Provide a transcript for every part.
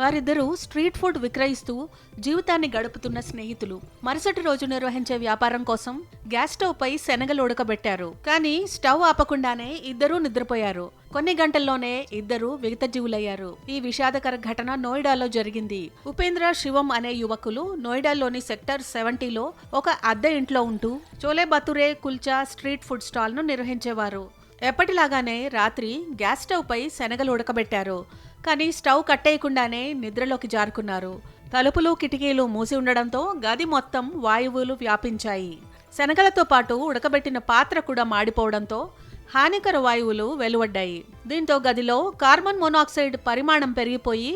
వారిద్దరూ street food విక్రయిస్తూ జీవితాన్ని గడుపుతున్న స్నేహితులు. మరుసటి రోజు నిర్వహించే వ్యాపారం కోసం గ్యాస్ స్టవ్ పై శనగలు ఉడకబెట్టారు. కానీ స్టవ్ ఆపకుండానే ఇద్దరూ నిద్రపోయారు. కొన్ని గంటల్లోనే ఇద్దరు విగతజీవులయ్యారు. ఈ విషాదకర ఘటన నోయిడాలో జరిగింది. ఉపేంద్ర శివం అనే యువకులు నోయిడాలోని సెక్టర్ సెవెంటీలో ఒక అద్దె ఇంట్లో ఉంటూ చోలే బతురే కుల్చా స్ట్రీట్ ఫుడ్ స్టాల్ను నిర్వహించేవారు. ఎప్పటిలాగానే రాత్రి గ్యాస్ స్టవ్ పై శనగలు ఉడకబెట్టారు. కానీ స్టవ్ కట్టేయకుండానే నిద్రలోకి జారుకున్నారు. తలుపులు కిటికీలు మూసి ఉండడంతో గది మొత్తం వాయువులు వ్యాపించాయి. శనగలతో పాటు ఉడకబెట్టిన పాత్ర కూడా మాడిపోవడంతో హానికర వాయువులు వెలువడ్డాయి. దీంతో గదిలో కార్బన్ మోనాక్సైడ్ పరిమాణం పెరిగిపోయి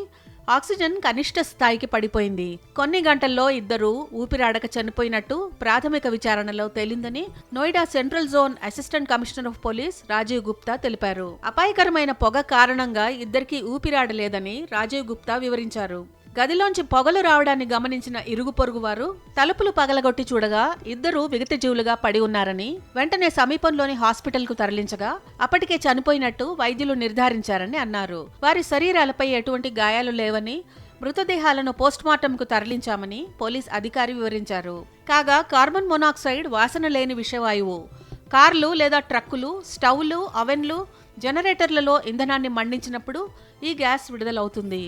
ఆక్సిజన్ కనిష్ట స్థాయికి పడిపోయింది. కొన్ని గంటల్లో ఇద్దరు ఊపిరాడక చనిపోయినట్టు ప్రాథమిక విచారణలో తేలిందని Noida central zone assistant commissioner of police Rajiv Gupta తెలిపారు. అపాయకరమైన పొగ కారణంగా ఇద్దరికి ఊపిరాడలేదని రాజీవ్ గుప్తా వివరించారు. గదిలోంచి పొగలు రావడాన్ని గమనించిన ఇరుగు పొరుగు వారు తలుపులు పగలగొట్టి చూడగా ఇద్దరు విగత జీవులుగా పడి ఉన్నారని వెంటనే సమీపంలోని హాస్పిటల్కు తరలించగా అప్పటికే చనిపోయినట్టు వైద్యులు నిర్ధారించారని అన్నారు. వారి శరీరాలపై ఎటువంటి గాయాలు లేవని మృతదేహాలను పోస్ట్మార్టంకు తరలించామని పోలీస్ అధికారి వివరించారు. కాగా కార్బన్ మొనాక్సైడ్ వాసన లేని విషవాయువు. కార్లు లేదా ట్రక్కులు స్టవ్లు అవెన్లు జనరేటర్లలో ఇంధనాన్ని మండించినప్పుడు ఈ గ్యాస్ విడుదలవుతుంది.